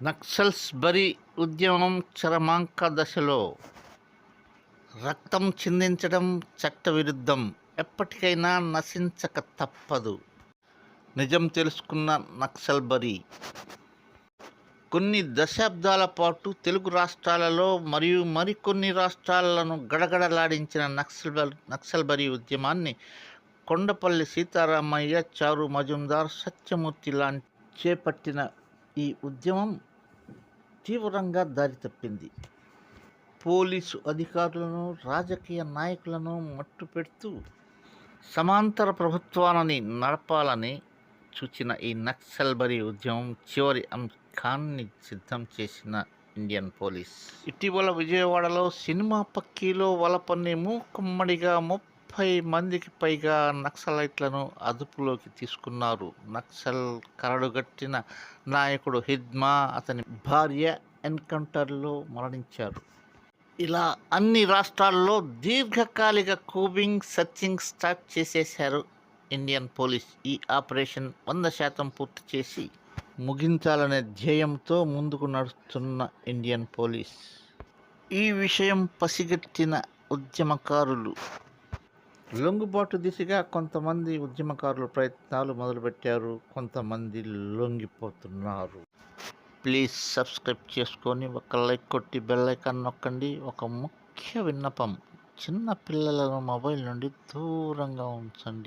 నక్సల్స్ బరి ఉద్యమం చరమాంక దశలో రక్తం చిందించడం చట్టవిరుద్ధం. ఎప్పటికైనా నశించక తప్పదు. నిజం తెలుసుకున్న నక్సల్ బరి కొన్ని దశాబ్దాల పాటు తెలుగు రాష్ట్రాలలో మరియు మరికొన్ని రాష్ట్రాలను గడగడలాడించిన నక్సల్ నక్సల్బరీ ఉద్యమాన్ని కొండపల్లి సీతారామయ్య చారు మజుందార్ సత్యమూర్తి లాంటి చేపట్టిన ఈ ఉద్యమం తీవ్రంగా దారితప్పింది పోలీసు అధికారులను రాజకీయ నాయకులను మట్టుపెడుతూ సమాంతర ప్రభుత్వాలని నడపాలని చూచిన ఈ నక్సల్బరీ ఉద్యమం చివరి అంకాన్ని సిద్ధం చేసిన ఇండియన్ పోలీస్. ఇటీవల విజయవాడలో సినిమా పక్కీలో వలపన్ని మూకుమ్మడిగా ముప్పై మందికి పైగా నక్సలైట్లను అదుపులోకి తీసుకున్నారు. నక్సల్ కరడుగట్టిన నాయకుడు హిద్మా అతని భార్య ఎన్కౌంటర్లో మరణించారు. ఇలా అన్ని రాష్ట్రాల్లో దీర్ఘకాలిక కూబింగ్ సర్చింగ్ స్టార్ట్ చేసేశారు ఇండియన్ పోలీస్. ఈ ఆపరేషన్ వంద శాతం పూర్తి చేసి ముగించాలనే ధ్యేయంతో ముందుకు నడుస్తున్న ఇండియన్ పోలీస్. ఈ విషయం పసిగట్టిన ఉద్యమకారులు లొంగుబాటు దిశగా కొంతమంది ఉద్యమకారులు ప్రయత్నాలు మొదలుపెట్టారు కొంతమంది లొంగిపోతున్నారు. ప్లీజ్ సబ్స్క్రైబ్ చేసుకొని ఒక లైక్ కొట్టి బెల్ ఐకాన్ నొక్కండి. ఒక ముఖ్య విన్నపం చిన్న పిల్లలను మొబైల్ నుండి దూరంగా ఉంచండి.